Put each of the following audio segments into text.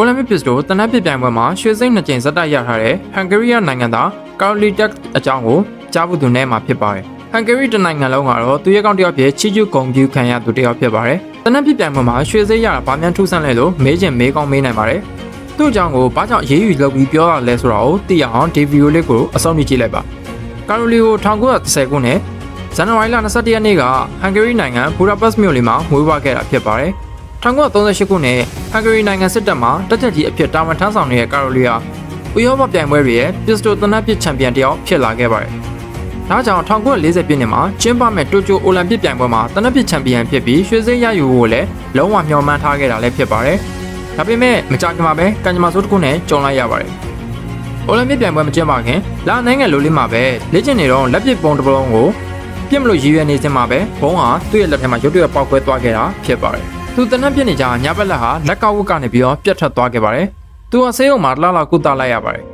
အိုလံပစ်ပစ်တို့တနက်ပစ်ပြိုင်ပွဲမှာရွှေစိမ့်နှစ်ကြိမ်ဇက်တိုက်ရထားတဲ့ဟန်ဂေရီးယားနိုင်ငံသားကာရိုလီတက်အကြောင်းကိုကြားဖို့သူနဲ့မှာဖြစ်ပါတယ်။ဟန်ဂေရီတနိုင်ငံလုံးကတော့သူရဲ့ကောင်တစ်ယောက်ဖြစ်ချီကျူဂုံပြူခံရသူတစ်ယောက်ဖြစ်ပါတယ်။တနက်ပစ်ပြိုင်ပွဲမှာရွှေစိမ့်ရတာဗာမြန်ထူးဆန်းလဲလို့မေးချင်မေးကောင်းမေးနိုင်ပါတယ်။သူ့အကြောင်းကိုဘာကြောင့်ရေးယူလုပ်ပြီးပြောရလဲဆိုတာကိုသိရအောင်ဒီဗီဒီယိုလေးကိုအဆုံးထိကြည့်လိုက်ပါ။ကာရိုလီကို1930ခုနှစ်ဇန်နဝါရီလ22ရက်နေ့ကဟန်ဂေရီနိုင်ငံဘူဒါပက်စ်မြို့လေးမှာမွေးဖွားခဲ့တာဖြစ်ပါတယ်။ 1938ခုနှစ်ဟန်ဂေရီနိုင်ငံစစ်တပ်မှတက်ချက်ကြီးအဖြစ်တာဝန်ထမ်းဆောင်နေတဲ့ကာရိုလီယာဥရောပပြိုင်ပွဲတွေရဲ့ပစ္စတိုသနပ်ပစ်ချန်ပီယံတစ်ယောက်ဖြစ်လာခဲ့ပါတယ်။ဒါကြောင့်1940ပြည့်နှစ်မှာကျင်းပမဲ့တိုကျိုအိုလံပစ်ပြိုင်ပွဲမှာသနပ်ပစ်ချန်ပီယံဖြစ်ပြီးရွှေစိမ်းရယူဖို့လည်းလုံးဝမျှော်မှန်းထားခဲ့တာလည်းဖြစ်ပါတယ်။ဒါပေမဲ့မကြာခင်မှာပဲကန်ဂျမာဆိုးတစ်ခုနဲ့ကြုံလိုက်ရပါတယ်။အိုလံပစ်ပြိုင်ပွဲမကျင်းပခင်လာနိုင်ငံလိုလေးမှာပဲလေ့ကျင့်နေတော့လက်ပစ်ပုံတစ်ပုံကိုပြစ်မလို့ရည်ရွယ်နေစင်မှာပဲဘုံဟာသူ့ရဲ့လက်ထဲမှာရုတ်တရက်ပေါက်ကွဲသွားခဲ့တာဖြစ်ပါတယ်။ သူတနက်ပြစ်နေကြညဘက်လက်ဟာလက်ကဝတ်ကနေပြီးတော့ပြတ်ထွက်သွားခဲ့ပါတယ်။သူဟာဆေးရုံမှာလှလှကုသလိုက်ရပါတယ်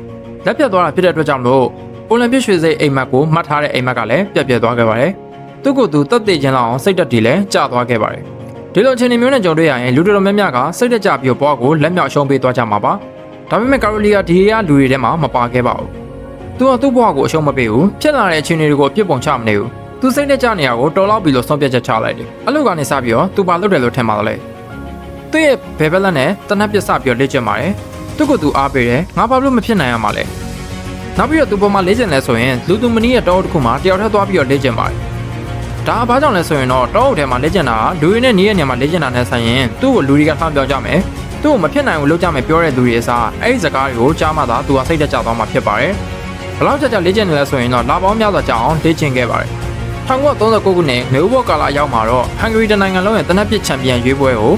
။လက်ပြတ်သွားတာဖြစ်တဲ့အတွက်ကြောင့်လို့အိုလံပစ်ရွှေစိတ်အိမ်မက်ကိုမှတ်ထားတဲ့အိမ်မက်ကလည်းပြတ်ပြတ်သွားခဲ့ပါတယ်။သူ့ကိုယ်သူတက်သေးခြင်းလောက်အောင်စိတ်တက်တီလည်းကျသွားခဲ့ပါတယ်။ဒီလိုအခြေအနေမျိုးနဲ့ကြုံတွေ့ရရင်လူတော်တော်များများကစိတ်တက်ကြပြီးတော့ဘွားကိုလက်မြောက်ရှုံးပေးသွားကြမှာပါ။ဒါပေမဲ့ကာရိုလီယာဒီရလူတွေထဲမှာမပါခဲ့ပါဘူး။သူကသူ့ဘဝကိုအရှုံးမပေးဘူး။ဖြစ်လာတဲ့အခြေအနေတွေကိုအပြစ်ပုံချမနေဘူး။ သူစိတ်နဲ့ကြနေရကိုတော်လောက်ပြီးလို့ဆုံးဖြတ်ချက်ချလိုက်တယ်။အလုပ်ကနေစပြီးတော့သူပါလုပ်တယ်လို့ထင်ပါတယ်လေ။သူ့ရဲ့ဘယ်ဘက်လက်နဲ့တနက်ပြစ်စပြီးတော့လေ့ကျင့်ပါတယ်။သူ့ကိုသူအားပေးတယ်။ငါဘာလို့မဖြစ်နိုင်ရမှာလဲ။နောက်ပြီးတော့သူပေါ်မှာလေ့ကျင့်လဲဆိုရင်လူသူမနီးရဲ့တောအုပ်တစ်ခုမှာတယောက်တည်းသွားပြီးတော့လေ့ကျင့်ပါတယ်။ဒါကဘာကြောင့်လဲဆိုရင်တော့တောအုပ်ထဲမှာလေ့ကျင့်တာကလူရင်းနဲ့နီးရဲ့နေရာမှာလေ့ကျင့်တာနဲ့ဆိုင်ရင်သူ့ကိုလူတွေကလှမ်းပြောကြမယ်။သူ့ကိုမဖြစ်နိုင်ဘူးလို့ကြမယ်ပြောတဲ့သူတွေအစားအဲ့ဒီစကားတွေကိုကြားမှသာသူကစိတ်တက်ကြသွားမှာဖြစ်ပါတယ်။ဘလောက်ကြကြလေ့ကျင့်နေလဲဆိုရင်တော့လာပေါင်းများစွာကြာအောင်လေ့ကျင့်ခဲ့ပါတယ်။ 1939ခုနှစ်မေဥဘောကာလာရောက်မှာတော့ဟန်ဂရီတနိုင်ငံလုံးရဲ့တနက်ပစ်ချန်ပီယံရွေးပွဲကို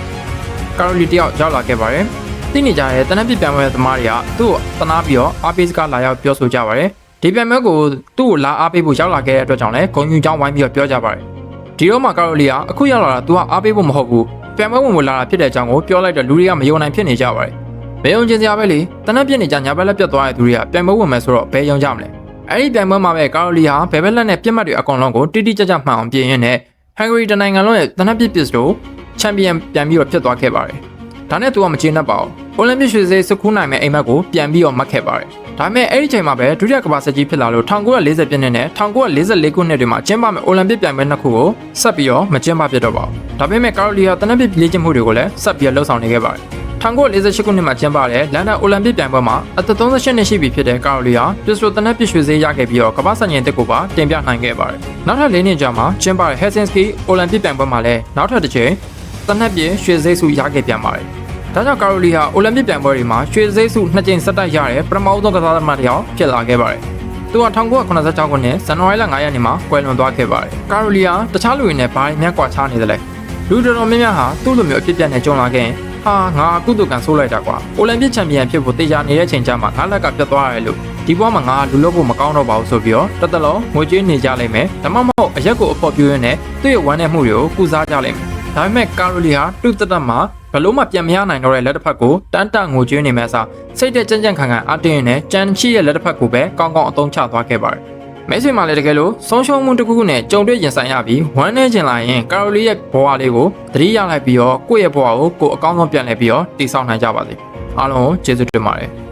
ကာရိုလီတယောက်ရောက်လာခဲ့ပါတယ်။သိနေကြတဲ့တနက်ပစ်ပြိုင်ပွဲသမားတွေကသူ့ကိုတနာပြီးတော့အားပေးစကားလာရောက်ပြောဆိုကြပါတယ်။ဒီပြိုင်ပွဲကိုသူ့ကိုလာအားပေးဖို့ရောက်လာခဲ့တဲ့အတွက်ကြောင့်လည်းဂုဏ်ယူကြောင်းဝိုင်းပြီးတော့ပြောကြပါတယ်။ဒီတော့မှကာရိုလီကအခုရောက်လာတာ तू ကအားပေးဖို့မဟုတ်ဘူး။ပြန်ပွဲဝင်ဝင်လာတာဖြစ်တဲ့အကြောင်းကိုပြောလိုက်တော့လူတွေကမယုံနိုင်ဖြစ်နေကြပါတယ်။ဘယ်ယုံကျင်စရာပဲလေတနက်ပြစ်နေကြညာဘက်လက်ပြတ်သွားတဲ့သူတွေကပြန်ပွဲဝင်မယ်ဆိုတော့ဘယ်ယုံကြမလဲ။ အဲ့ဒီပြန်ပွဲမှာပဲကာရိုလီဟာဘယ်ဘက်လက်နဲ့ပြစ်မှတ်တွေအကောင်လုံးကိုတိတိကျကျမှန်အောင်ပြင်ရင်းနဲ့ဟန်ဂရီတနိုင်ငံလုံးရဲ့တနက်ပြစ်ပစ်တို့ချန်ပီယံပြန်ပြီးတော့ဖြစ်သွားခဲ့ပါတယ်။ဒါနဲ့သူကမကျေနပ်ပါဘူး။အိုလံပစ်ရွှေစည်းစကူးနိုင်မဲ့အိမ်မက်ကိုပြန်ပြီးတော့မှတ်ခဲ့ပါတယ်။ဒါပေမဲ့အဲ့ဒီချိန်မှာပဲဒုတိယကမ္ဘာစစ်ကြီးဖြစ်လာလို့1940ပြည့်နှစ်နဲ့1944ခုနှစ်တွေမှာကျင်းပမဲ့အိုလံပစ်ပြိုင်ပွဲနှစ်ခုကိုဆက်ပြီးတော့မကျင်းပဖြစ်တော့ပါဘူး။ဒါပေမဲ့ကာရိုလီဟာတနက်ပစ်လေ့ကျင့်မှုတွေကိုလည်းဆက်ပြီးတော့လှုပ်ဆောင်နေခဲ့ပါတယ်။ 1948ခုနှစ်မှာကျင်းပတဲ့လန်ဒန်အိုလံပစ်ပြိုင်ပွဲမှာအသက်38နှစ်ရှိပြီဖြစ်တဲ့ကာရိုလီဟာပစ္စတိုတနက်ပစ်ရွှေစည်းရခဲ့ပြီးတော့ကမ္ဘာ့စံချိန်တက်ကိုပါတင်ပြနိုင်ခဲ့ပါတယ်။နောက်ထပ်၄နှစ်ကြာမှာကျင်းပတဲ့ Helsinki အိုလံပစ်ပြိုင်ပွဲမှာလည်းနောက်ထပ်တစ်ချိန်တနက်ပစ်ရွှေစည်းစုရခဲ့ပြန်ပါတယ်။ဒါကြောင့်ကာရိုလီဟာအိုလံပစ်ပြိုင်ပွဲတွေမှာရွှေစည်းစုနှစ်ကြိမ်ဆက်တိုက်ရတဲ့ပထမဆုံးကစားသမားတစ်ယောက်ဖြစ်လာခဲ့ပါတယ်။သူက1986ခုနှစ်ဇန်နဝါရီလ9ရက်နေ့မှာကွယ်လွန်သွားခဲ့ပါတယ်။ကာရိုလီဟာတခြားလူတွေနဲ့ဘာတွေများကွာခြားနေသလဲ။လူတော်တော်များများဟာသူ့လိုမျိုးအဖြစ်ပြက်နဲ့ကြုံလာခဲ့ရင် ဟာငါကုသကန်ဆိုးလိုက်တာကွာ။အိုလံပစ်ချန်ပီယံဖြစ်ဖို့တေချာနေတဲ့ချိန်ကျမှငါလက်ကပြတ်သွားရတယ်လို့ဒီဘဝမှာငါလူလို့ဖို့မကောင်းတော့ပါဘူးဆိုပြီးတော့တသက်လုံးငွေကြေးနေကြလိမ့်မယ်။ဒါမှမဟုတ်အရက်ကိုအဖော်ပြရင်းနဲ့သူ့ရဲ့ဝမ်းနဲ့မှုတွေကိုကုစားကြလိမ့်မယ်။ဒါပေမဲ့ကာရိုလီဟာသူ့တသက်မှာဘလို့မှပြန်မရနိုင်တော့တဲ့လက်တစ်ဖက်ကိုတန်းတငိုကြွေးနေမဲ့အစားစိတ်တဲ့ကြမ်းကြမ်းခံခံအတင်းနဲ့ကြမ်းချီရဲ့လက်တစ်ဖက်ကိုပဲကောင်းကောင်းအသုံးချသွားခဲ့ပါတယ်။ မဲဆွေမှာလည်းတကယ်လို့ဆုံးရှုံးမှုတစ်ခုခုနဲ့ကြုံတွေ့ရင်ဆိုင်ရပြီးဝမ်းနေကျင်လာရင်ကာရိုလီရဲ့ဘဝလေးကိုသတိရလိုက်ပြီးတော့ကိုယ့်ရဲ့ဘဝကိုကိုယ်အကောင်းဆုံးပြန်လဲပြီးတော့တည်ဆောက်နိုင်ကြပါစေ။အားလုံးကိုကျေးဇူးတင်ပါတယ်။